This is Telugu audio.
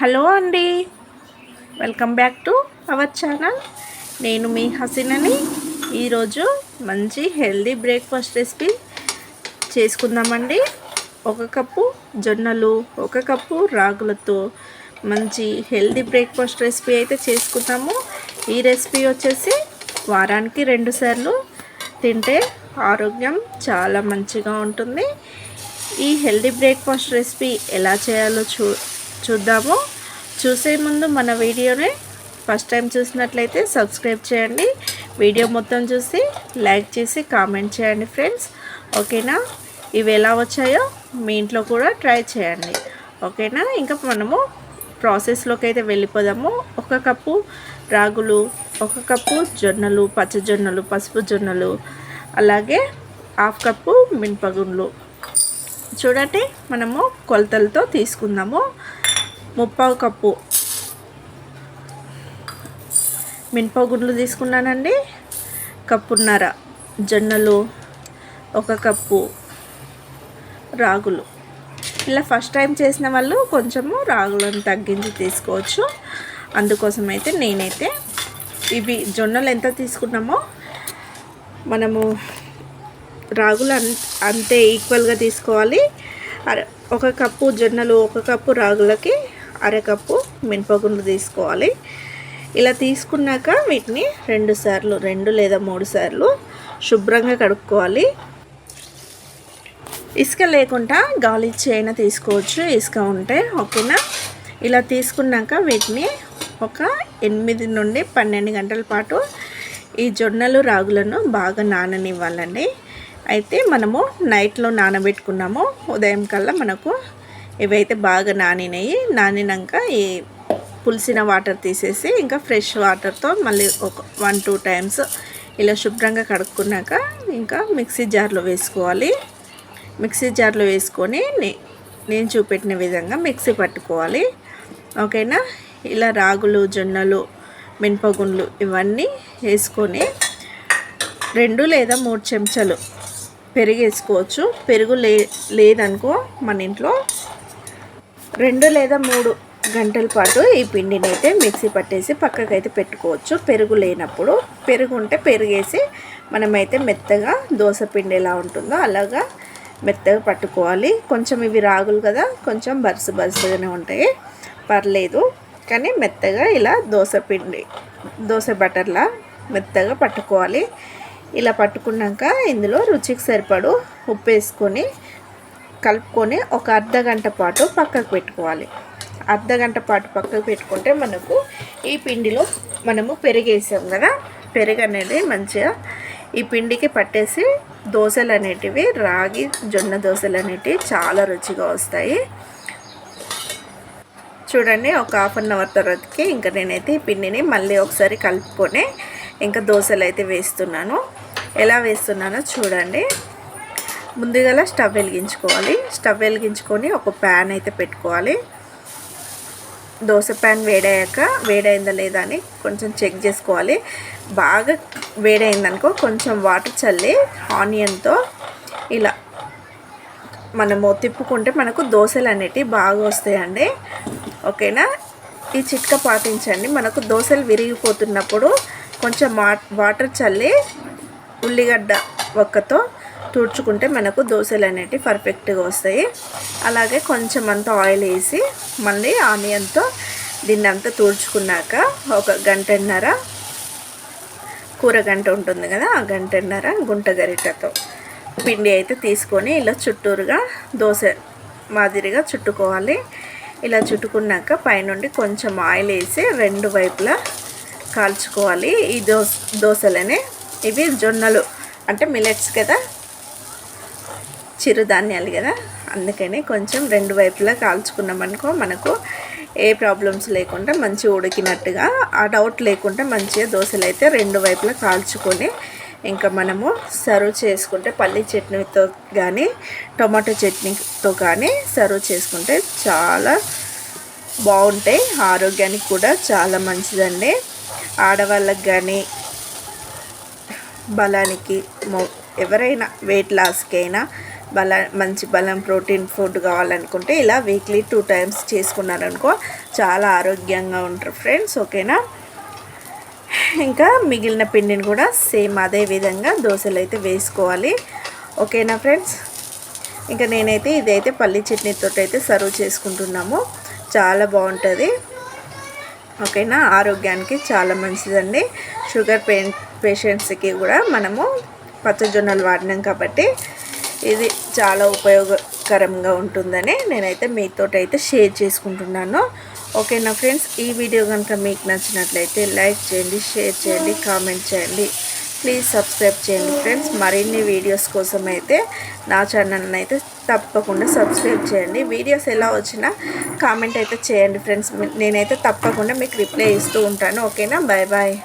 హలో అండి. Welcome back to our channel. నేను మీ హసీనని. ఈరోజు మంచి హెల్దీ బ్రేక్ఫాస్ట్ రెసిపీ చేసుకుందామండి. ఒక కప్పు జొన్నలు ఒక కప్పు రాగులతో మంచి హెల్దీ బ్రేక్ఫాస్ట్ రెసిపీ అయితే చేసుకుందాము. ఈ రెసిపీ వచ్చేసి వారానికి రెండు సార్లు తింటే ఆరోగ్యం చాలా మంచిగా ఉంటుంది. ఈ హెల్దీ బ్రేక్ఫాస్ట్ రెసిపీ ఎలా చేయాలో చూ చూద్దాము. చూసే ముందు మన వీడియోని ఫస్ట్ టైం చూసినట్లయితే సబ్స్క్రైబ్ చేయండి. వీడియో మొత్తం చూసి లైక్ చేసి కామెంట్ చేయండి ఫ్రెండ్స్. ఓకేనా? ఇవి ఎలా వచ్చాయో మీ ఇంట్లో కూడా ట్రై చేయండి. ఓకేనా? ఇంకా మనము ప్రాసెస్లోకి అయితే వెళ్ళిపోదాము. ఒక కప్పు రాగులు ఒక కప్పు జొన్నలు పచ్చజొన్నలు పసుపు జొన్నలు అలాగే హాఫ్ కప్పు మినపగుండ్లు. చూడండి మనము కొలతలతో తీసుకుందాము. ముప్పావు కప్పు. మినపగుండ్లు తీసుకున్నానండి. కప్పున్నర జొన్నలు ఒక కప్పు రాగులు. ఇలా ఫస్ట్ టైం చేసిన వాళ్ళు కొంచెము రాగులను తగ్గించి తీసుకోవచ్చు. అందుకోసం అయితే నేనైతే ఇవి జొన్నలు ఎంత తీసుకున్నామో మనము రాగులు అన్ అంతే ఈక్వల్గా తీసుకోవాలి. ఒక కప్పు జొన్నలు ఒక కప్పు రాగులకి అరకప్పు మినపగుండ్లు తీసుకోవాలి. ఇలా తీసుకున్నాక వీటిని రెండు సార్లు రెండు లేదా మూడు సార్లు శుభ్రంగా కడుక్కోవాలి. ఇసుక లేకుండా గాలి చేయన తీసుకోవచ్చు. ఇసుక ఉంటే ఓకేనా? ఇలా తీసుకున్నాక వీటిని ఒక ఎనిమిది నుండి పన్నెండు గంటల పాటు ఈ జొన్నలు రాగులను బాగా నాననివ్వాలండి. అయితే మనము నైట్లో నానబెట్టుకున్నాము. ఉదయం కల్లా మనకు ఇవైతే బాగా నానినాయి. నానినాక ఈ పులిసిన వాటర్ తీసేసి ఇంకా ఫ్రెష్ వాటర్తో మళ్ళీ ఒక వన్ టూ టైమ్స్ ఇలా శుభ్రంగా కడుక్కున్నాక ఇంకా మిక్సీ జార్లో వేసుకోవాలి. మిక్సీ జార్లో వేసుకొని నేను చూపెట్టిన విధంగా మిక్సీ పట్టుకోవాలి. ఓకేనా? ఇలా రాగులు జొన్నలు మినపగుండ్లు ఇవన్నీ వేసుకొని రెండు లేదా మూడు చెంచాలు పెరుగు వేసుకోవచ్చు పెరుగు లే లేదనుకో మన ఇంట్లో రెండు లేదా మూడు గంటల పాటు ఈ పిండిని అయితే మిక్సీ పట్టేసి పక్కకైతే పెట్టుకోవచ్చు. పెరుగు లేనప్పుడు పెరుగు ఉంటే పెరుగేసి మనమైతే మెత్తగా దోశ పిండి ఎలా ఉంటుందో అలాగా మెత్తగా పట్టుకోవాలి. కొంచెం ఇవి రాగులు కదా కొంచెం బరుసు బరుసుగానే ఉంటాయి. పర్లేదు కానీ మెత్తగా ఇలా దోశ పిండి దోశ బటర్లా మెత్తగా పట్టుకోవాలి. ఇలా పట్టుకున్నాక ఇందులో రుచికి సరిపడు ఉప్పు వేసుకొని కలుపుకొని ఒక అర్ధ గంట పాటు పక్కకు పెట్టుకోవాలి. అర్ధ గంట పాటు పక్కకు పెట్టుకుంటే మనకు ఈ పిండిలో మనము పెరిగేసాం కదా? పెరుగు అనేది మంచిగా ఈ పిండికి పట్టేసి దోశలు అనేటివి రాగి జొన్న దోశలు అనేటివి చాలా రుచిగా వస్తాయి. చూడండి ఒక హాఫ్ అన్ అవర్ తర్వాతకి ఇంకా నేనైతే ఈ పిండిని మళ్ళీ ఒకసారి కలుపుకొని ఇంకా దోశలు అయితే వేస్తున్నాను. ఎలా వేస్తున్నానో చూడండి. ముందుగా స్టవ్ వెలిగించుకోవాలి. స్టవ్ వెలిగించుకొని ఒక ప్యాన్ అయితే పెట్టుకోవాలి. దోశ ప్యాన్ వేడయ్యాక వేడైందా లేదా అని కొంచెం చెక్ చేసుకోవాలి. బాగా వేడైందనుకో కొంచెం వాటర్ చల్లి ఆనియన్తో ఇలా మనము తిప్పుకుంటే మనకు దోశలు అనేటివి బాగా వస్తాయండి. ఓకేనా? ఈ చిట్క పాటించండి. మనకు దోశలు విరిగిపోతున్నప్పుడు కొంచెం వాటర్ చల్లి ఉల్లిగడ్డ ఒక్కతో తుడుచుకుంటే మనకు దోశలు అనేటివి పర్ఫెక్ట్గా వస్తాయి. అలాగే కొంచెం అంత ఆయిల్ వేసి మళ్ళీ ఆనియన్తో దీన్ని అంతా తుడుచుకున్నాక ఒక గంటన్నర కూర గంట ఉంటుంది కదా ఆ గంటన్నర గుంట గరిటతో పిండి అయితే తీసుకొని ఇలా చుట్టూరుగా దోశ మాదిరిగా చుట్టుకోవాలి. ఇలా చుట్టుకున్నాక పైనుండి కొంచెం ఆయిల్ వేసి రెండు వైపులా కాల్చుకోవాలి. ఈ దోశ దోశలనే ఇవి జొన్నలు అంటే మిలెట్స్ కదా చిరుధాన్యాలు కదా? అందుకని కొంచెం రెండు వైపులా కాల్చుకున్నాం అనుకో మనకు ఏ ప్రాబ్లమ్స్ లేకుండా మంచిగా ఉడికినట్టుగా ఆ డౌట్ లేకుండా మంచిగా దోశలు అయితే రెండు వైపులా కాల్చుకొని ఇంకా మనము సర్వ్ చేసుకుంటే పల్లి చట్నీతో కానీ టొమాటో చట్నీతో కానీ సర్వ్ చేసుకుంటే చాలా బాగుంటాయి. ఆరోగ్యానికి కూడా చాలా మంచిదండి. ఆడవాళ్ళకి కానీ బలానికి ఎవరైనా వెయిట్ లాస్కి అయినా బల మంచి బలం ప్రోటీన్ ఫుడ్ కావాలనుకుంటే ఇలా వీక్లీ టూ టైమ్స్ చేసుకున్నారనుకో చాలా ఆరోగ్యంగా ఉంటారు ఫ్రెండ్స్ ఓకేనా? ఇంకా మిగిలిన పిండిని కూడా సేమ్ అదే విధంగా దోశలు అయితే వేసుకోవాలి ఓకేనా ఫ్రెండ్స్? ఇంకా నేనైతే ఇదైతే పల్లి చట్నీతో అయితే సర్వ్ చేసుకుంటున్నాము చాలా బాగుంటుంది ఓకేనా? ఆరోగ్యానికి చాలా మంచిదండి షుగర్ పే పేషెంట్స్కి కూడా మనము పచ్చజొన్నలు వాడినాం కాబట్టి ఇది చాలా ఉపయోగకరంగా ఉంటుందని నేనైతే మీతో అయితే షేర్ చేసుకుంటున్నాను. ఓకేనా ఫ్రెండ్స్? ఈ వీడియో కనుక మీకు నచ్చినట్లయితే లైక్ చేయండి షేర్ చేయండి కామెంట్ చేయండి. ప్లీజ్ సబ్స్క్రైబ్ చేయండి ఫ్రెండ్స్. మరిన్ని వీడియోస్ కోసం అయితే నా ఛానల్ని అయితే తప్పకుండా సబ్స్క్రైబ్ చేయండి. వీడియోస్ ఎలా వచ్చినా కామెంట్ అయితే చేయండి ఫ్రెండ్స్. నేనైతే తప్పకుండా మీకు రిప్లై ఇస్తూ ఉంటాను. ఓకేనా? Bye bye.